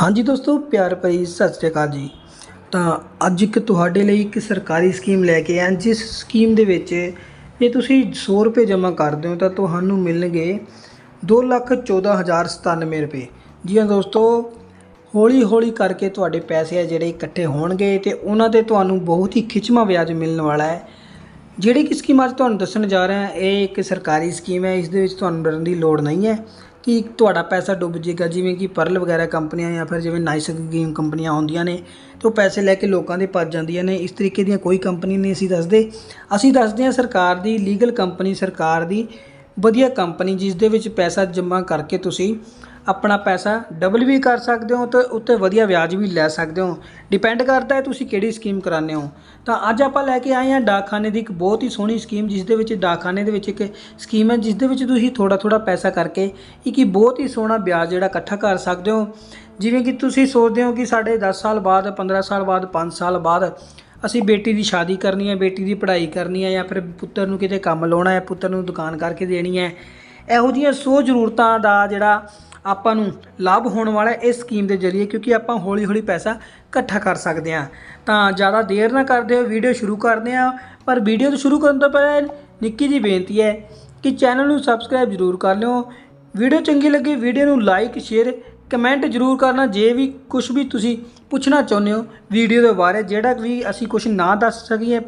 ਹਾਂਜੀ ਦੋਸਤੋ, ਪਿਆਰ ਭਰੀ ਸਤਿ ਸ਼੍ਰੀ ਅਕਾਲ ਜੀ। ਤਾਂ ਅੱਜ ਇੱਕ ਤੁਹਾਡੇ ਲਈ ਇੱਕ ਸਰਕਾਰੀ ਸਕੀਮ ਲੈ ਕੇ ਆਏ ਜਿਸ ਸਕੀਮ ਦੇ ਵਿੱਚ ਜੇ ਤੁਸੀਂ 100 ਰੁਪਏ ਜਮ੍ਹਾਂ ਕਰਦੇ ਹੋ ਤਾਂ ਤੁਹਾਨੂੰ ਮਿਲਣਗੇ ਦੋ ਲੱਖ ਚੌਦਾਂ ਹਜ਼ਾਰ ਸਤਾਨਵੇਂ ਰੁਪਏ। ਜੀ ਹਾਂ ਦੋਸਤੋ ਹੌਲੀ ਹੌਲੀ ਕਰਕੇ ਤੁਹਾਡੇ ਪੈਸੇ ਆ ਜਿਹੜੇ ਇਕੱਠੇ ਹੋਣਗੇ ਤੇ ਉਹਨਾਂ ਤੇ ਤੁਹਾਨੂੰ ਬਹੁਤ ਹੀ ਖਿੱਚਵਾਂ ਵਿਆਜ ਮਿਲਣ ਵਾਲਾ ਹੈ। ਜਿਹੜੀ ਕਿ ਸਕੀਮ ਅੱਜ ਤੁਹਾਨੂੰ ਦੱਸਣ ਜਾ ਰਿਹਾ, ਇਹ ਇੱਕ ਸਰਕਾਰੀ ਸਕੀਮ ਹੈ, ਇਸ ਦੇ ਵਿੱਚ ਤੁਹਾਨੂੰ ਡਰਨ ਦੀ ਲੋੜ ਨਹੀਂ ਹੈ। ਕਿ ਤੁਹਾਡਾ ਪੈਸਾ ਡੁੱਬ ਜਾਏਗਾ ਜਿਵੇਂ ਕਿ ਪਰਲ ਵਗੈਰਾ ਕੰਪਨੀਆਂ ਜਾਂ ਫਿਰ ਜਿਵੇਂ ਨਾਈਸ ਗੇਮ ਕੰਪਨੀਆਂ ਹੁੰਦੀਆਂ ਨੇ, ਤੇ ਉਹ ਪੈਸੇ ਲੈ ਕੇ ਲੋਕਾਂ ਦੇ ਭੱਜ ਜਾਂਦੀਆਂ ਨੇ। ਇਸ ਤਰੀਕੇ ਦੀਆਂ ਕੋਈ ਕੰਪਨੀ ਨਹੀਂ ਅਸੀਂ ਦੱਸਦੇ। ਅਸੀਂ ਦੱਸਦੇ ਹਾਂ ਸਰਕਾਰ ਦੀ ਲੀਗਲ ਕੰਪਨੀ ਸਰਕਾਰ ਦੀ ਵਧੀਆ ਕੰਪਨੀ ਜਿਸ ਦੇ ਵਿੱਚ ਪੈਸਾ ਜਮ੍ਹਾਂ ਕਰਕੇ ਤੁਸੀਂ ਆਪਣਾ ਪੈਸਾ ਡਬਲ ਵੀ ਕਰ ਸਕਦੇ ਹੋ ਤੇ ਉੱਤੇ ਵਧੀਆ ਵਿਆਜ ਵੀ ਲੈ ਸਕਦੇ ਹੋ। ਡਿਪੈਂਡ ਕਰਦਾ ਹੈ ਤੁਸੀਂ ਕਿਹੜੀ ਸਕੀਮ ਕਰਾਉਂਦੇ ਹੋ। ਤਾਂ ਅੱਜ ਆਪਾਂ ਲੈ ਕੇ ਆਏ ਹਾਂ ਡਾਕਖਾਨੇ ਦੀ ਇੱਕ ਬਹੁਤ ਹੀ ਸੋਹਣੀ ਸਕੀਮ ਜਿਸ ਦੇ ਵਿੱਚ ਡਾਕਖਾਨੇ ਦੇ ਵਿੱਚ ਇੱਕ ਸਕੀਮ ਹੈ, ਜਿਸ ਦੇ ਵਿੱਚ ਤੁਸੀਂ ਥੋੜਾ ਥੋੜਾ ਪੈਸਾ ਕਰਕੇ ਇੱਕ ਹੀ ਬਹੁਤ ਹੀ ਸੋਹਣਾ ਵਿਆਜ ਜਿਹੜਾ ਇਕੱਠਾ ਕਰ ਸਕਦੇ ਹੋ। ਜਿਵੇਂ ਕਿ ਤੁਸੀਂ ਸੋਚਦੇ ਹੋ ਕਿ ਸਾਡੇ 10 ਸਾਲ ਬਾਅਦ 15 ਸਾਲ ਬਾਅਦ 5 ਸਾਲ ਬਾਅਦ ਅਸੀਂ ਬੇਟੀ ਦੀ ਸ਼ਾਦੀ ਕਰਨੀ ਹੈ, ਬੇਟੀ ਦੀ ਪੜ੍ਹਾਈ ਕਰਨੀ ਹੈ ਜਾਂ ਫਿਰ ਪੁੱਤਰ ਨੂੰ ਕਿਤੇ ਕੰਮ ਲਾਉਣਾ ਹੈ, ਪੁੱਤਰ ਨੂੰ ਦੁਕਾਨ ਕਰਕੇ ਦੇਣੀ ਹੈ। ਇਹੋ ਜਿਹੀਆਂ ਸੋ ਜ਼ਰੂਰਤਾਂ ਦਾ ਜਿਹੜਾ ਆਪਾਂ ਨੂੰ ਲਾਭ ਹੋਣ ਵਾਲਾ ਇਸ ਸਕੀਮ ਦੇ ਜ਼ਰੀਏ ਕਿਉਂਕਿ ਆਪਾਂ ਹੌਲੀ ਹੌਲੀ ਪੈਸਾ ਇਕੱਠਾ ਕਰ ਸਕਦੇ ਹਾਂ। ਤਾਂ ਜ਼ਿਆਦਾ ਦੇਰ ਨਾ ਕਰਦੇ ਹੋ ਵੀਡੀਓ ਸ਼ੁਰੂ ਕਰਦੇ ਹਾਂ। ਪਰ ਵੀਡੀਓ ਤੋਂ ਸ਼ੁਰੂ ਕਰਨ ਤੋਂ ਪਹਿਲਾਂ ਨਿੱਕੀ ਜੀ ਬੇਨਤੀ ਹੈ ਕਿ ਚੈਨਲ ਨੂੰ ਸਬਸਕ੍ਰਾਈਬ ਜ਼ਰੂਰ ਕਰ ਲਿਓ। ਵੀਡੀਓ ਚੰਗੀ ਲੱਗੀ ਵੀਡੀਓ ਨੂੰ ਲਾਈਕ ਸ਼ੇਅਰ ਕਮੈਂਟ ਜ਼ਰੂਰ ਕਰਨਾ। ਜੇ ਵੀ ਕੁਝ ਵੀ ਤੁਸੀਂ ਪੁੱਛਣਾ ਚਾਹੁੰਦੇ ਹੋ ਵੀਡੀਓ ਦੇ ਬਾਰੇ, ਜਿਹੜਾ ਵੀ ਅਸੀਂ ਕੁਝ ਨਾ ਦੱਸ ਸਕੀਏ,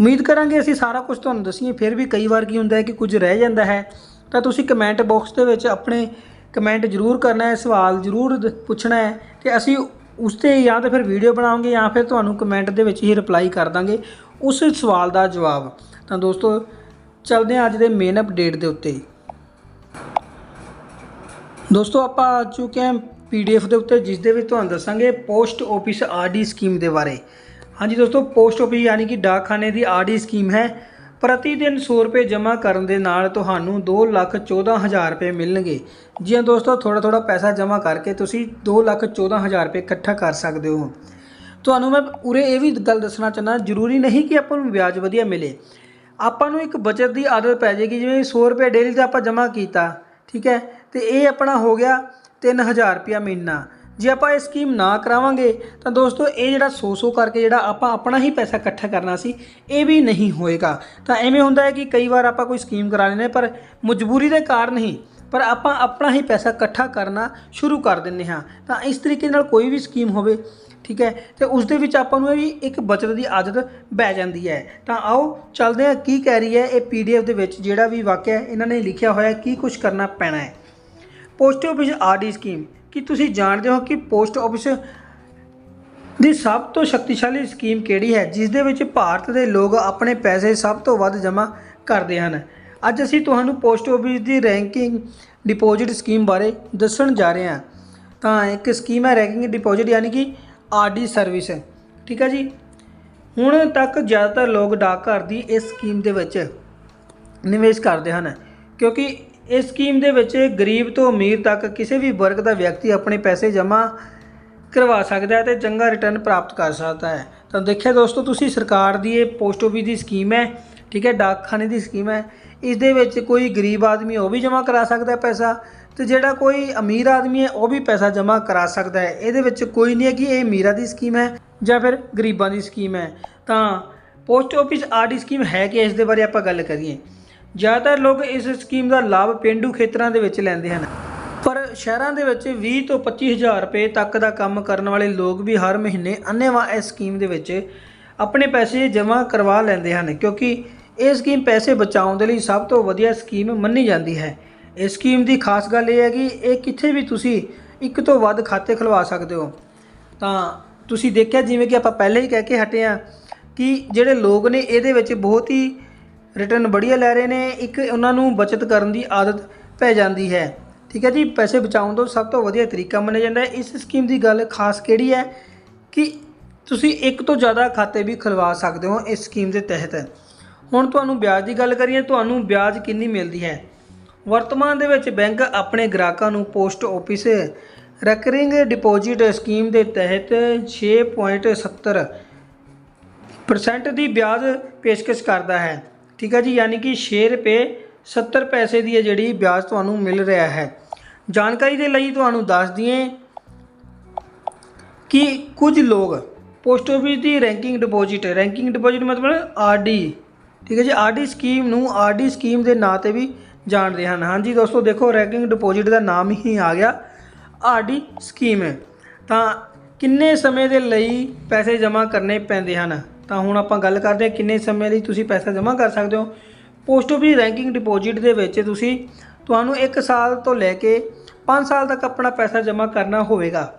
ਉਮੀਦ ਕਰਾਂਗੇ ਅਸੀਂ ਸਾਰਾ ਕੁਝ ਤੁਹਾਨੂੰ ਦੱਸੀਏ। ਫਿਰ ਵੀ ਕਈ ਵਾਰ ਕੀ ਹੁੰਦਾ ਹੈ ਕਿ ਕੁਝ ਰਹਿ ਜਾਂਦਾ ਹੈ। ਤਾਂ ਤੁਸੀਂ ਕਮੈਂਟ ਬਾਕਸ ਦੇ ਵਿੱਚ ਆਪਣੇ ਕਮੈਂਟ ਜ਼ਰੂਰ ਕਰਨਾ ਹੈ, ਸਵਾਲ ਜ਼ਰੂਰ ਪੁੱਛਣਾ ਹੈ ਤੇ ਅਸੀਂ ਉਸ ਤੇ ਜਾਂ ਤਾਂ ਫਿਰ ਵੀਡੀਓ ਬਣਾਵਾਂਗੇ ਜਾਂ ਫਿਰ ਤੁਹਾਨੂੰ ਕਮੈਂਟ ਦੇ ਵਿੱਚ ਹੀ ਰਿਪਲਾਈ ਕਰ ਦਾਂਗੇ ਉਸ ਸਵਾਲ ਦਾ ਜਵਾਬ। ਤਾਂ ਦੋਸਤੋ, ਚੱਲਦੇ ਹਾਂ ਅੱਜ ਦੇ ਮੇਨ ਅਪਡੇਟ ਦੇ ਉੱਤੇ। ਦੋਸਤੋ, ਆਪਾਂ ਆ ਚੁੱਕੇ ਹਾਂ ਪੀਡੀਐਫ ਦੇ ਉੱਤੇ, ਜਿਸ ਦੇ ਵਿੱਚ ਤੁਹਾਨੂੰ ਦੱਸਾਂਗੇ ਪੋਸਟ ਆਫਿਸ ਆਰਡੀ ਸਕੀਮ ਦੇ ਬਾਰੇ। ਹਾਂਜੀ ਦੋਸਤੋ, ਪੋਸਟ ਆਫਿਸ ਯਾਨੀ ਕਿ ਡਾਕਖਾਨੇ ਦੀ ਆਰਡੀ ਸਕੀਮ ਹੈ। ਪ੍ਰਤੀ ਦਿਨ 100 ਰੁਪਏ ਜਮ੍ਹਾਂ ਕਰਨ ਦੇ ਨਾਲ ਤੁਹਾਨੂੰ 214000 ਰੁਪਏ ਮਿਲਣਗੇ। ਜੀ ਹਾਂ ਦੋਸਤੋ ਥੋੜਾ ਥੋੜਾ ਪੈਸਾ ਜਮ੍ਹਾਂ ਕਰਕੇ ਤੁਸੀਂ 214000 ਰੁਪਏ ਇਕੱਠਾ ਕਰ ਸਕਦੇ ਹੋ। ਤੁਹਾਨੂੰ ਮੈਂ ਉਰੇ ਇਹ ਵੀ ਗੱਲ ਦੱਸਣਾ ਚਾਹੁੰਦਾ, ਜ਼ਰੂਰੀ ਨਹੀਂ ਕਿ ਆਪਾਂ ਨੂੰ ਵਿਆਜ ਵਧੀਆ ਮਿਲੇ। ਆਪਾਂ ਨੂੰ ਇੱਕ ਬਚਤ ਦੀ ਆਦਤ ਪੈ ਜਾਏਗੀ, ਜਿਵੇਂ 100 ਰੁਪਏ ਡੇਲੀ ਦਾ ਆਪਾਂ ਜਮ੍ਹਾਂ ਕੀਤਾ, ਠੀਕ ਹੈ? ਤੇ ਇਹ ਆਪਣਾ ਹੋ ਗਿਆ 3000 ਰੁਪਇਆ ਮਹੀਨਾ। ਜੇ ਆਪਾਂ ਇਹ ਸਕੀਮ ਨਾ ਕਰਾਵਾਂਗੇ ਤਾਂ ਦੋਸਤੋ ਇਹ ਜਿਹੜਾ 100-100 ਕਰਕੇ ਜਿਹੜਾ ਆਪਾਂ ਆਪਣਾ ਹੀ ਪੈਸਾ ਇਕੱਠਾ ਕਰਨਾ ਸੀ ਇਹ ਵੀ ਨਹੀਂ ਹੋਏਗਾ। ਤਾਂ ਐਵੇਂ ਹੁੰਦਾ ਹੈ ਕਿ ਕਈ ਵਾਰ ਆਪਾਂ ਕੋਈ ਸਕੀਮ ਕਰਾ ਲੈਂਦੇ ਹਾਂ, ਪਰ ਮਜਬੂਰੀ ਦੇ ਕਾਰਨ ਹੀ ਪਰ ਆਪਾਂ ਆਪਣਾ ਹੀ ਪੈਸਾ ਇਕੱਠਾ ਕਰਨਾ ਸ਼ੁਰੂ ਕਰ ਦਿੰਦੇ ਹਾਂ। ਤਾਂ ਇਸ ਤਰੀਕੇ ਨਾਲ ਕੋਈ ਵੀ ਸਕੀਮ ਹੋਵੇ ਠੀਕ ਹੈ ਤੇ ਉਸ ਦੇ ਵਿੱਚ ਆਪਾਂ ਨੂੰ ਇਹ ਵੀ ਇੱਕ ਬਚਤ ਦੀ ਆਦਤ ਬਹਿ ਜਾਂਦੀ ਹੈ। ਤਾਂ ਆਓ ਚੱਲਦੇ ਹਾਂ ਕੀ ਕਹਿ ਰਹੀ ਹੈ ਇਹ ਪੀਡੀਐਫ ਦੇ ਵਿੱਚ ਜਿਹੜਾ ਵੀ ਵਾਕਿਆ ਇਹਨਾਂ ਨੇ ਲਿਖਿਆ ਹੋਇਆ ਕੀ ਕੁਝ ਕਰਨਾ ਪੈਣਾ ਹੈ। ਪੋਸਟ ਆਫਿਸ ਆਰਡੀ ਸਕੀਮ ਕੀ ਤੁਸੀਂ ਜਾਣਦੇ ਹੋ ਕਿ ਪੋਸਟ ਆਫਿਸ ਦੀ ਸਭ ਤੋਂ ਸ਼ਕਤੀਸ਼ਾਲੀ ਸਕੀਮ ਕਿਹੜੀ ਹੈ, ਜਿਸ ਦੇ ਵਿੱਚ ਭਾਰਤ ਦੇ ਲੋਕ ਆਪਣੇ ਪੈਸੇ ਸਭ ਤੋਂ ਵੱਧ ਜਮ੍ਹਾਂ ਕਰਦੇ ਹਨ? ਅੱਜ ਅਸੀਂ ਤੁਹਾਨੂੰ ਪੋਸਟ ਆਫਿਸ ਦੀ ਰੈਂਕਿੰਗ ਡਿਪੋਜ਼ਿਟ ਸਕੀਮ ਬਾਰੇ ਦੱਸਣ ਜਾ ਰਹੇ ਹਾਂ। ਤਾਂ ਇੱਕ ਸਕੀਮ ਹੈ ਰੈਂਕਿੰਗ ਡਿਪੋਜ਼ਿਟ, ਯਾਨੀ ਕਿ ਆਰਡੀ ਸਰਵਿਸ। ਠੀਕ ਹੈ ਜੀ? ਹੁਣ ਤੱਕ ਜ਼ਿਆਦਾਤਰ ਲੋਕ ਡਾਕਘਰ ਦੀ ਇਸ ਸਕੀਮ ਦੇ ਵਿੱਚ ਨਿਵੇਸ਼ ਕਰਦੇ ਹਨ, ਕਿਉਂਕਿ ਇਸ ਸਕੀਮ ਦੇ ਵਿੱਚ ਗਰੀਬ ਤੋਂ ਅਮੀਰ ਤੱਕ ਕਿਸੇ ਵੀ ਵਰਗ ਦਾ ਵਿਅਕਤੀ ਆਪਣੇ ਪੈਸੇ ਜਮ੍ਹਾਂ ਕਰਵਾ ਸਕਦਾ ਹੈ ਤੇ ਚੰਗਾ ਰਿਟਰਨ ਪ੍ਰਾਪਤ ਕਰ ਸਕਦਾ ਹੈ। ਤਾਂ ਦੇਖਿਆ ਦੋਸਤੋ, ਤੁਸੀਂ ਸਰਕਾਰ ਦੀ ਇਹ ਪੋਸਟ ਆਫਿਸ ਦੀ ਸਕੀਮ ਹੈ, ਠੀਕ ਹੈ, ਡਾਕਖਾਨੇ ਦੀ ਸਕੀਮ ਹੈ, ਇਸ ਦੇ ਵਿੱਚ ਕੋਈ ਗਰੀਬ ਆਦਮੀ ਉਹ ਵੀ ਜਮ੍ਹਾਂ ਕਰਾ ਸਕਦਾ ਪੈਸਾ ਤੇ ਜਿਹੜਾ ਕੋਈ ਅਮੀਰ ਆਦਮੀ ਹੈ, ਉਹ ਵੀ ਪੈਸਾ ਜਮ੍ਹਾਂ ਕਰਾ ਸਕਦਾ ਹੈ। ਇਹਦੇ ਵਿੱਚ ਕੋਈ ਨਹੀਂ ਹੈ ਕਿ ਇਹ ਅਮੀਰਾਂ ਦੀ ਸਕੀਮ ਹੈ ਜਾਂ ਫਿਰ ਗਰੀਬਾਂ ਦੀ ਸਕੀਮ ਹੈ। ਤਾਂ ਪੋਸਟ ਆਫਿਸ ਆਰਡੀ ਸਕੀਮ ਹੈ ਕਿ ਇਸ ਦੇ ਬਾਰੇ ਆਪਾਂ ਗੱਲ ਕਰੀਏ। ਜ਼ਿਆਦਾਤਰ ਲੋਕ ਇਸ ਸਕੀਮ ਦਾ ਲਾਭ ਪਿੰਡੂ ਖੇਤਰਾਂ ਦੇ ਵਿੱਚ ਲੈਂਦੇ ਹਨ। ਪਰ ਸ਼ਹਿਰਾਂ ਦੇ ਵਿੱਚ 20 ਤੋਂ 25000 ਰੁਪਏ ਤੱਕ ਦਾ ਕੰਮ ਕਰਨ ਵਾਲੇ ਲੋਕ ਵੀ ਹਰ ਮਹੀਨੇ ਅੰਨੇਵਾਹ ਇਸ ਸਕੀਮ ਦੇ ਵਿੱਚ ਆਪਣੇ ਪੈਸੇ ਜਮ੍ਹਾਂ ਕਰਵਾ ਲੈਂਦੇ ਹਨ, ਕਿਉਂਕਿ ਇਹ ਸਕੀਮ ਪੈਸੇ ਬਚਾਉਣ ਦੇ ਲਈ ਸਭ ਤੋਂ ਵਧੀਆ ਸਕੀਮ ਮੰਨੀ ਜਾਂਦੀ ਹੈ। ਇਸ ਸਕੀਮ ਦੀ ਖਾਸ ਗੱਲ ਇਹ ਹੈ ਕਿ ਇਹ ਕਿੱਥੇ ਵੀ ਤੁਸੀਂ ਇੱਕ ਤੋਂ ਵੱਧ ਖਾਤੇ ਖੁਲਵਾ ਸਕਦੇ ਹੋ। ਤਾਂ ਤੁਸੀਂ ਦੇਖਿਆ ਜਿਵੇਂ ਕਿ ਆਪਾਂ ਪਹਿਲਾਂ ਹੀ ਕਹਿ ਕੇ ਹਟੇ ਆ ਕਿ ਜਿਹੜੇ ਲੋਕ ਨੇ ਇਹਦੇ ਵਿੱਚ ਬਹੁਤ ਹੀ ਰਿਟਰਨ ਬੜੀਆ ਲੈ ਰਹੇ ਨੇ, ਇੱਕ ਉਹਨਾਂ ਨੂੰ ਬਚਤ ਕਰਨ ਦੀ ਆਦਤ ਪੈ ਜਾਂਦੀ ਹੈ। ਠੀਕ ਹੈ ਜੀ, ਪੈਸੇ ਬਚਾਉਣ ਦਾ ਸਭ ਤੋਂ ਵਧੀਆ ਤਰੀਕਾ ਮੰਨਿਆ ਜਾਂਦਾ ਹੈ। ਇਸ ਸਕੀਮ ਦੀ ਗੱਲ ਖਾਸ ਕਿਹੜੀ ਹੈ? ਕਿ ਤੁਸੀਂ ਇੱਕ ਤੋਂ ਜ਼ਿਆਦਾ ਖਾਤੇ ਵੀ ਖੁਲਵਾ ਸਕਦੇ ਹੋ ਇਸ ਸਕੀਮ ਦੇ ਤਹਿਤ। ਹੁਣ ਤੁਹਾਨੂੰ ਵਿਆਜ ਦੀ ਗੱਲ ਕਰੀਏ, ਤੁਹਾਨੂੰ ਵਿਆਜ ਕਿੰਨੀ ਮਿਲਦੀ ਹੈ? ਵਰਤਮਾਨ ਦੇ ਵਿੱਚ ਬੈਂਕ ਆਪਣੇ ਗ੍ਰਾਹਕਾਂ ਨੂੰ post office recurring deposit scheme ਦੇ ਤਹਿਤ 6.70 ਪਰਸੈਂਟ ਦੀ ਵਿਆਜ ਪੇਸ਼ਕਸ਼ ਕਰਦਾ ਹੈ। ਠੀਕ ਹੈ ਜੀ, ਯਾਨੀ ਕਿ 6 ਰੁਪਏ 70 ਪੈਸੇ ਦੀ ਹੈ ਜਿਹੜੀ ਵਿਆਜ ਤੁਹਾਨੂੰ ਮਿਲ ਰਿਹਾ ਹੈ। ਜਾਣਕਾਰੀ ਦੇ ਲਈ ਤੁਹਾਨੂੰ ਦੱਸ ਦਈਏ ਕਿ ਕੁਝ ਲੋਕ ਪੋਸਟ ਆਫਿਸ ਦੀ ਰੈਂਕਿੰਗ ਡਿਪੋਜ਼ਿਟ ਰੈਂਕਿੰਗ ਡਿਪੋਜ਼ਿਟ ਮਤਲਬ ਆਰਡੀ ਠੀਕ ਹੈ ਜੀ ਆਰਡੀ ਸਕੀਮ ਨੂੰ ਆਰਡੀ ਸਕੀਮ ਦੇ ਨਾਂ ਤੇ ਵੀ ਜਾਣਦੇ ਹਨ। ਹਾਂਜੀ ਦੋਸਤੋ, ਦੇਖੋ ਰੈਂਕਿੰਗ ਡਿਪੋਜ਼ਿਟ ਦਾ ਨਾਮ ਹੀ ਆ ਗਿਆ ਆਰਡੀ ਸਕੀਮ। ਹੈ ਤਾਂ ਕਿੰਨੇ ਸਮੇਂ ਦੇ ਲਈ ਪੈਸੇ ਜਮ੍ਹਾਂ ਕਰਨੇ ਪੈਂਦੇ ਹਨ? ਤਾਂ ਹੁਣ ਆਪਾਂ ਗੱਲ ਕਰਦੇ ਹਾਂ ਕਿੰਨੇ ਸਮੇਂ ਲਈ ਤੁਸੀਂ ਪੈਸਾ ਜਮ੍ਹਾਂ ਕਰ ਸਕਦੇ ਹੋ। ਪੋਸਟ ਆਫਿਸ ਰੈਂਕਿੰਗ ਡਿਪੋਜ਼ਿਟ ਦੇ ਵਿੱਚ ਤੁਸੀਂ ਤੁਹਾਨੂੰ 1 ਸਾਲ ਤੋਂ ਲੈ ਕੇ 5 ਸਾਲ ਤੱਕ ਆਪਣਾ ਪੈਸਾ ਜਮ੍ਹਾਂ ਕਰਨਾ ਹੋਵੇਗਾ।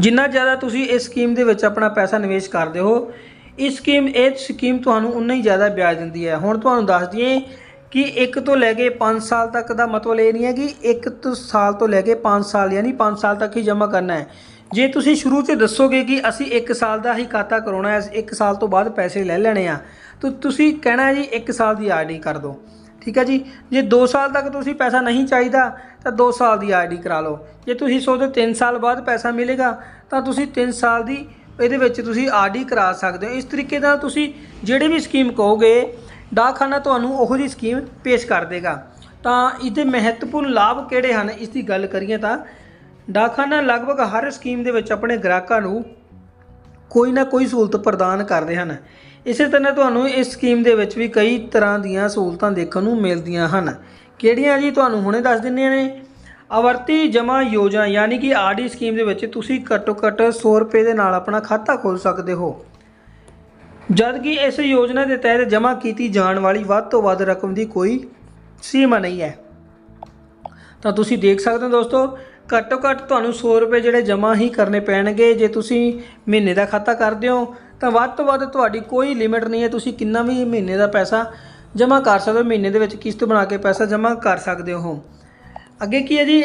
ਜਿੰਨਾ ਜ਼ਿਆਦਾ ਤੁਸੀਂ ਇਸ ਸਕੀਮ ਦੇ ਵਿੱਚ ਆਪਣਾ ਪੈਸਾ ਨਿਵੇਸ਼ ਕਰਦੇ ਹੋ, ਇਸ ਸਕੀਮ ਇਹ ਸਕੀਮ ਤੁਹਾਨੂੰ ਉਨਾ ਹੀ ਜ਼ਿਆਦਾ ਵਿਆਜ ਦਿੰਦੀ ਹੈ। ਹੁਣ ਤੁਹਾਨੂੰ ਦੱਸ ਦਈਏ ਕਿ 1 ਤੋਂ ਲੈ ਕੇ 5 ਸਾਲ ਤੱਕ ਦਾ ਮਤਲਬ ਇਹ ਨਹੀਂ ਹੈ ਕਿ 1 ਤੋਂ ਸਾਲ ਤੋਂ ਲੈ ਕੇ 5 ਸਾਲ, ਯਾਨੀ 5 ਸਾਲ ਤੱਕ ਹੀ ਜਮ੍ਹਾਂ ਕਰਨਾ ਹੈ। ਜੇ ਤੁਸੀਂ ਸ਼ੁਰੂ 'ਚ ਦੱਸੋਗੇ ਕਿ ਅਸੀਂ 1 ਸਾਲ ਦਾ ਹੀ ਖਾਤਾ ਕਰਾਉਣਾ ਹੈ 1 ਸਾਲ ਤੋਂ ਬਾਅਦ ਪੈਸੇ ਲੈ ਲੈਣੇ ਆ, ਤਾਂ ਤੁਸੀਂ ਕਹਿਣਾ ਜੀ 1 ਸਾਲ ਦੀ ਆਰਡੀ ਕਰ ਦਿਓ। ਠੀਕ ਹੈ ਜੀ? ਜੇ 2 ਸਾਲ ਤੱਕ ਤੁਸੀਂ ਪੈਸਾ ਨਹੀਂ ਚਾਹੀਦਾ, ਤਾਂ 2 ਸਾਲ ਦੀ ਆਰਡੀ ਕਰਾ ਲਓ। ਜੇ ਤੁਸੀਂ ਸੋਚਦੇ 3 ਸਾਲ ਬਾਅਦ ਪੈਸਾ ਮਿਲੇਗਾ, ਤਾਂ ਤੁਸੀਂ 3 ਸਾਲ ਦੀ ਇਹਦੇ ਵਿੱਚ ਤੁਸੀਂ ਆਰਡੀ ਕਰਾ ਸਕਦੇ ਹੋ। ਇਸ ਤਰੀਕੇ ਨਾਲ ਤੁਸੀਂ ਜਿਹੜੇ ਵੀ ਸਕੀਮ ਕਹੋਗੇ, ਡਾਕਖਾਨਾ ਤੁਹਾਨੂੰ ਉਹੋ ਜਿਹੀ ਸਕੀਮ ਪੇਸ਼ ਕਰ ਦੇਗਾ। ਤਾਂ ਇਹਦੇ ਮਹੱਤਵਪੂਰਨ ਲਾਭ ਕਿਹੜੇ ਹਨ? ਇਸ ਦੀ ਗੱਲ ਕਰੀਏ ਤਾਂ ਡਾਕਖਾਨਾ ਲਗਭਗ ਹਰ ਸਕੀਮ ਦੇ ਵਿੱਚ ਆਪਣੇ ਗ੍ਰਾਹਕਾਂ ਨੂੰ ਕੋਈ ਨਾ ਕੋਈ ਸਹੂਲਤ ਪ੍ਰਦਾਨ ਕਰਦੇ ਹਨ। ਇਸੇ ਤਰ੍ਹਾਂ ਤੁਹਾਨੂੰ ਇਸ ਸਕੀਮ ਦੇ ਵਿੱਚ ਵੀ ਕਈ ਤਰ੍ਹਾਂ ਦੀਆਂ ਸਹੂਲਤਾਂ ਦੇਖਣ ਨੂੰ ਮਿਲਦੀਆਂ ਹਨ। ਕਿਹੜੀਆਂ ਜੀ ਤੁਹਾਨੂੰ ਹੁਣੇ ਦੱਸ ਦਿੰਦੇ ਨੇ? ਆਵਰਤੀ ਜਮ੍ਹਾਂ ਯੋਜਨਾ ਯਾਨੀ ਕਿ ਆਰਡੀ ਸਕੀਮ ਦੇ ਵਿੱਚ ਤੁਸੀਂ ਘੱਟੋ ਘੱਟ 100 ਰੁਪਏ ਦੇ ਨਾਲ ਆਪਣਾ ਖਾਤਾ ਖੋਲ ਸਕਦੇ ਹੋ। ਜਦਕਿ ਇਸ ਯੋਜਨਾ ਦੇ ਤਹਿਤ ਜਮ੍ਹਾਂ ਕੀਤੀ ਜਾਣ ਵਾਲੀ ਵੱਧ ਤੋਂ ਵੱਧ ਰਕਮ ਦੀ ਕੋਈ ਸੀਮਾ ਨਹੀਂ ਹੈ। ਤਾਂ ਤੁਸੀਂ ਦੇਖ ਸਕਦੇ ਹੋ ਦੋਸਤੋ ਘੱਟੋ ਘੱਟ ਤੁਹਾਨੂੰ 100 ਰੁਪਏ ਜਿਹੜੇ ਜਮ੍ਹਾਂ ਹੀ ਕਰਨੇ ਪੈਣਗੇ, ਜੇ ਤੁਸੀਂ ਮਹੀਨੇ ਦਾ ਖਾਤਾ ਕਰਦੇ ਹੋ, ਤਾਂ ਵੱਧ ਤੋਂ ਵੱਧ ਤੁਹਾਡੀ ਕੋਈ ਲਿਮਿਟ ਨਹੀਂ ਹੈ, ਤੁਸੀਂ ਕਿੰਨਾ ਵੀ ਮਹੀਨੇ ਦਾ ਪੈਸਾ ਜਮ੍ਹਾਂ ਕਰ ਸਕਦੇ ਹੋ, ਮਹੀਨੇ ਦੇ ਵਿੱਚ ਕਿਸ਼ਤ ਬਣਾ ਕੇ ਪੈਸਾ ਜਮ੍ਹਾਂ ਕਰ ਸਕਦੇ ਹੋ। ਅੱਗੇ ਕੀ ਹੈ ਜੀ?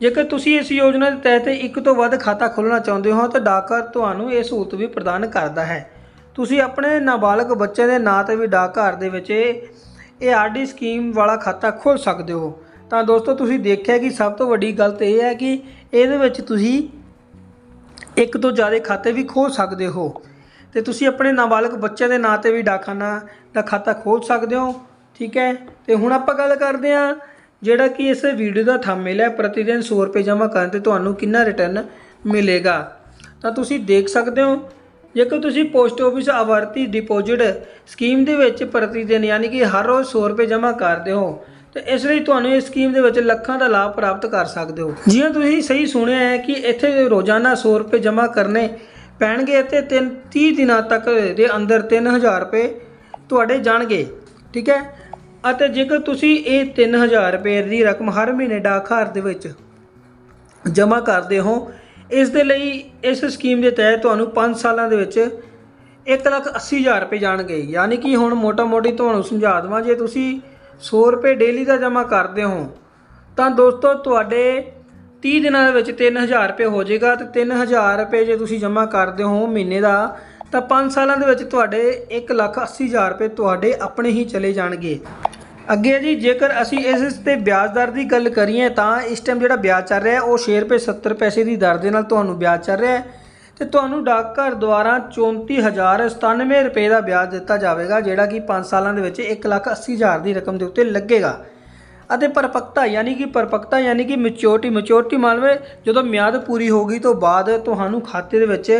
ਜੇਕਰ ਤੁਸੀਂ ਇਸ ਯੋਜਨਾ ਦੇ ਤਹਿਤ ਇੱਕ ਤੋਂ ਵੱਧ ਖਾਤਾ ਖੋਲ੍ਹਣਾ ਚਾਹੁੰਦੇ ਹੋ, ਤਾਂ ਡਾਕਘਰ ਤੁਹਾਨੂੰ ਇਹ ਸਹੂਲਤ ਵੀ ਪ੍ਰਦਾਨ ਕਰਦਾ ਹੈ। ਤੁਸੀਂ ਆਪਣੇ ਨਾਬਾਲਗ ਬੱਚੇ ਦੇ ਨਾਂ ਤੇ ਵੀ ਡਾਕਘਰ ਦੇ ਵਿੱਚ ਇਹ ਇਹ ਆਰਡੀ ਸਕੀਮ ਵਾਲਾ ਖਾਤਾ ਖੋਲ੍ਹ ਸਕਦੇ ਹੋ। ਤਾਂ ਦੋਸਤੋ ਤੁਸੀਂ ਦੇਖਿਆ ਕਿ ਸਭ ਤੋਂ ਵੱਡੀ ਗੱਲ ਤੇ ਇਹ ਹੈ ਕਿ ਇਹਦੇ ਵਿੱਚ ਤੁਸੀਂ ਇੱਕ ਤੋਂ ਜ਼ਿਆਦਾ ਖਾਤੇ ਵੀ ਖੋਲ੍ਹ ਸਕਦੇ ਹੋ ਤੇ ਤੁਸੀਂ ਆਪਣੇ ਨਾਬਾਲਗ ਬੱਚੇ ਦੇ ਨਾਂ ਤੇ ਵੀ ਡਾਕਖਾਨਾ ਦਾ ਖਾਤਾ ਖੋਲ੍ਹ ਸਕਦੇ ਹੋ, ਠੀਕ ਹੈ? ਤੇ ਹੁਣ ਆਪਾਂ ਗੱਲ ਕਰਦੇ ਹਾਂ ਜਿਹੜਾ ਕਿ ਇਸ ਵੀਡੀਓ ਦਾ ਥੰਬਨੇਲ ਹੈ ਪ੍ਰਤੀ ਦਿਨ 100 ਰੁਪਏ ਜਮ੍ਹਾਂ ਕਰਨ ਤੇ ਤੁਹਾਨੂੰ ਕਿੰਨਾ ਰਿਟਰਨ ਮਿਲੇਗਾ। ਤਾਂ ਤੁਸੀਂ ਦੇਖ ਸਕਦੇ ਹੋ, ਜੇਕਰ ਤੁਸੀਂ ਪੋਸਟ ਆਫਿਸ ਆਵਰਤੀ ਡਿਪੋਜ਼ਿਟ ਸਕੀਮ ਦੇ ਵਿੱਚ ਪ੍ਰਤੀ ਦਿਨ ਯਾਨੀ ਕਿ ਹਰ ਰੋਜ਼ 100 ਰੁਪਏ ਜਮ੍ਹਾਂ ਕਰਦੇ ਹੋ ਤੇ ਇਸ ਲਈ ਤੁਹਾਨੂੰ ਇਸ ਸਕੀਮ ਦੇ ਵਿੱਚ ਲੱਖਾਂ ਦਾ ਲਾਭ ਪ੍ਰਾਪਤ ਕਰ ਸਕਦੇ ਹੋ। ਜਿਵੇਂ ਤੁਸੀਂ ਸਹੀ ਸੁਣਿਆ ਹੈ ਕਿ ਇੱਥੇ ਰੋਜ਼ਾਨਾ 100 ਰੁਪਏ ਜਮ੍ਹਾਂ ਕਰਨੇ ਪੈਣਗੇ ਅਤੇ 3 30 ਦਿਨਾਂ ਤੱਕ ਦੇ ਅੰਦਰ 3000 ਰੁਪਏ ਤੁਹਾਡੇ ਜਾਣਗੇ, ਠੀਕ ਹੈ? ਅਤੇ ਜੇਕਰ ਤੁਸੀਂ ਇਹ 3000 ਰੁਪਏ ਦੀ ਰਕਮ ਹਰ ਮਹੀਨੇ ਡਾਕਘਰ ਦੇ ਵਿੱਚ ਜਮ੍ਹਾਂ ਕਰਦੇ ਹੋ, ਇਸ ਦੇ ਲਈ ਇਸ ਸਕੀਮ ਦੇ ਤਹਿਤ ਤੁਹਾਨੂੰ 5 ਸਾਲਾਂ ਦੇ ਵਿੱਚ 180000 ਰੁਪਏ ਜਾਣਗੇ। ਯਾਨੀ ਕਿ ਹੁਣ ਮੋਟਾ ਮੋਟੀ ਤੁਹਾਨੂੰ ਸਮਝਾ ਦਵਾਂ, ਜੇ ਤੁਸੀਂ 100 ਰੁਪਏ ਡੇਲੀ ਦਾ ਜਮ੍ਹਾਂ ਕਰਦੇ ਹੋ, ਤਾਂ ਦੋਸਤੋ ਤੁਹਾਡੇ 30 ਦਿਨਾਂ ਦੇ ਵਿੱਚ 3000 ਰੁਪਏ ਹੋ ਜਾਏਗਾ ਤੇ 3000 ਰੁਪਏ ਜੇ ਤੁਸੀਂ ਜਮ੍ਹਾਂ ਕਰਦੇ ਹੋ ਮਹੀਨੇ ਦਾ, ਤਾਂ 5 ਸਾਲਾਂ ਦੇ ਵਿੱਚ ਤੁਹਾਡੇ 180000 ਰੁਪਏ ਤੁਹਾਡੇ ਆਪਣੇ ਹੀ ਚਲੇ ਜਾਣਗੇ। ਅੱਗੇ ਜੀ, ਜੇਕਰ ਅਸੀਂ ਇਸ ਤੇ ਵਿਆਜ ਦਰ ਦੀ ਗੱਲ ਕਰੀਏ ਤਾਂ ਇਸ ਟਾਈਮ ਜਿਹੜਾ ਵਿਆਜ ਚੱਲ ਰਿਹਾ ਉਹ 6 ਰੁਪਏ 70 ਪੈਸੇ ਦੀ ਦਰ ਦੇ ਨਾਲ ਤੁਹਾਨੂੰ ਵਿਆਜ ਚੱਲ ਰਿਹਾ ਹੈ। ਤੇ ਤੁਹਾਨੂੰ ਡਾਕਘਰ ਦੁਆਰਾ 34097 ਰੁਪਏ ਦਾ ਵਿਆਜ ਦਿੱਤਾ ਜਾਵੇਗਾ, ਜਿਹੜਾ ਕਿ 5 ਸਾਲਾਂ ਦੇ ਵਿੱਚ 180000 ਦੀ ਰਕਮ ਦੇ ਉੱਤੇ ਲੱਗੇਗਾ। ਅਤੇ ਪਰਪੱਕਤਾ, ਯਾਨੀ ਕਿ ਪਰਪੱਕਤਾ, ਯਾਨੀ ਕਿ ਮੈਚਿਓਰਟੀ ਮੈਚਿਓਰਟੀ ਮਾਨਵੇ ਜਦੋਂ ਮਿਆਦ ਪੂਰੀ ਹੋ ਗਈ ਤੋਂ ਬਾਅਦ ਤੁਹਾਨੂੰ ਖਾਤੇ ਦੇ ਵਿੱਚ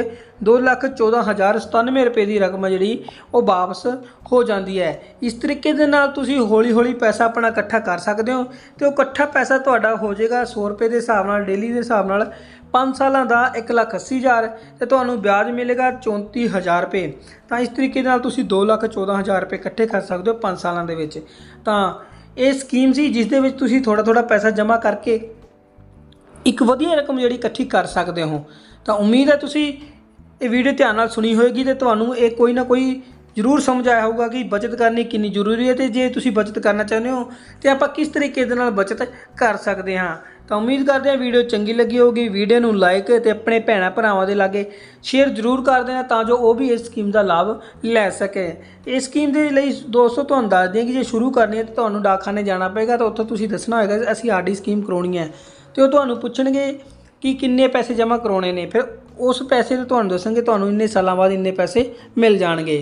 214097 ਰੁਪਏ ਦੀ ਰਕਮ ਹੈ ਜਿਹੜੀ, ਉਹ ਵਾਪਸ ਹੋ ਜਾਂਦੀ ਹੈ। ਇਸ ਤਰੀਕੇ ਦੇ ਨਾਲ ਤੁਸੀਂ ਹੌਲੀ ਹੌਲੀ ਪੈਸਾ ਆਪਣਾ ਇਕੱਠਾ ਕਰ ਸਕਦੇ ਹੋ ਤੇ ਉਹ ਇਕੱਠਾ ਪੈਸਾ ਤੁਹਾਡਾ ਹੋ ਜਾਏਗਾ 100 ਰੁਪਏ ਦੇ ਹਿਸਾਬ ਨਾਲ, ਡੇਲੀ ਦੇ ਹਿਸਾਬ ਨਾਲ 5 ਸਾਲਾਂ ਦਾ 180000 ਤੇ ਤੁਹਾਨੂੰ ਵਿਆਜ ਮਿਲੇਗਾ 34000 ਰੁਪਏ। ਤਾਂ ਇਸ ਤਰੀਕੇ ਨਾਲ ਤੁਸੀਂ 214000 ਰੁਪਏ ਇਕੱਠੇ ਕਰ ਸਕਦੇ ਹੋ 5 ਸਾਲਾਂ ਦੇ ਵਿੱਚ। ਤਾਂ ਇਹ ਸਕੀਮ ਸੀ ਜਿਸ ਦੇ ਵਿੱਚ ਤੁਸੀਂ ਥੋੜਾ ਥੋੜਾ ਪੈਸਾ ਜਮ੍ਹਾਂ ਕਰਕੇ ਇੱਕ ਵਧੀਆ ਰਕਮ ਜਿਹੜੀ ਇਕੱਠੀ ਕਰ ਸਕਦੇ ਹੋ। ਤਾਂ ਉਮੀਦ ਹੈ ਤੁਸੀਂ ਇਹ ਵੀਡੀਓ ਧਿਆਨ ਨਾਲ ਸੁਣੀ ਹੋਏਗੀ ਤੇ ਤੁਹਾਨੂੰ ਇਹ ਕੋਈ ਨਾ ਕੋਈ ਜ਼ਰੂਰ ਸਮਝ ਆਇਆ ਹੋਊਗਾ ਕਿ ਬਚਤ ਕਰਨੀ ਕਿੰਨੀ ਜ਼ਰੂਰੀ ਹੈ ਤੇ ਜੇ ਤੁਸੀਂ ਬਚਤ ਕਰਨਾ ਚਾਹੁੰਦੇ ਹੋ ਤੇ ਆਪਾਂ ਕਿਸ ਤਰੀਕੇ ਦੇ ਨਾਲ ਬਚਤ ਕਰ ਸਕਦੇ ਹਾਂ। ਤਾਂ ਉਮੀਦ ਕਰਦੇ ਹਾਂ ਵੀਡੀਓ ਚੰਗੀ ਲੱਗੀ ਹੋਊਗੀ। ਵੀਡੀਓ ਨੂੰ ਲਾਈਕ ਤੇ ਆਪਣੇ ਭੈਣਾਂ ਭਰਾਵਾਂ ਦੇ ਲਾਗੇ ਸ਼ੇਅਰ ਜ਼ਰੂਰ ਕਰ ਦੇਣਾ ਤਾਂ ਜੋ ਉਹ ਵੀ ਇਸ ਸਕੀਮ ਦਾ ਲਾਭ ਲੈ ਸਕੇ। ਇਸ ਸਕੀਮ ਦੇ ਲਈ ਦੋਸਤੋ ਤੁਹਾਨੂੰ ਦੱਸ ਦਿਆਂ ਕਿ ਜੇ ਸ਼ੁਰੂ ਕਰਨੀ ਹੈ ਤਾਂ ਤੁਹਾਨੂੰ ਡਾਕਖਾਨੇ ਜਾਣਾ ਪਏਗਾ ਤਾਂ ਉੱਥੋਂ ਤੁਸੀਂ ਦੱਸਣਾ ਹੋਏਗਾ ਕਿ ਅਸੀਂ ਆਰਡੀ ਸਕੀਮ ਕਰਾਉਣੀ ਹੈ ਤੇ ਉਹ ਤੁਹਾਨੂੰ ਪੁੱਛਣਗੇ ਕਿ ਕਿੰਨੇ ਪੈਸੇ ਜਮ੍ਹਾਂ ਕਰਾਉਣੇ ਨੇ। ਫਿਰ ਉਸ ਪੈਸੇ ਤੇ ਤੁਹਾਨੂੰ ਦੱਸਣਗੇ ਤੁਹਾਨੂੰ ਇੰਨੇ ਸਾਲਾਂ ਬਾਅਦ ਇੰਨੇ ਪੈਸੇ ਮਿਲ ਜਾਣਗੇ।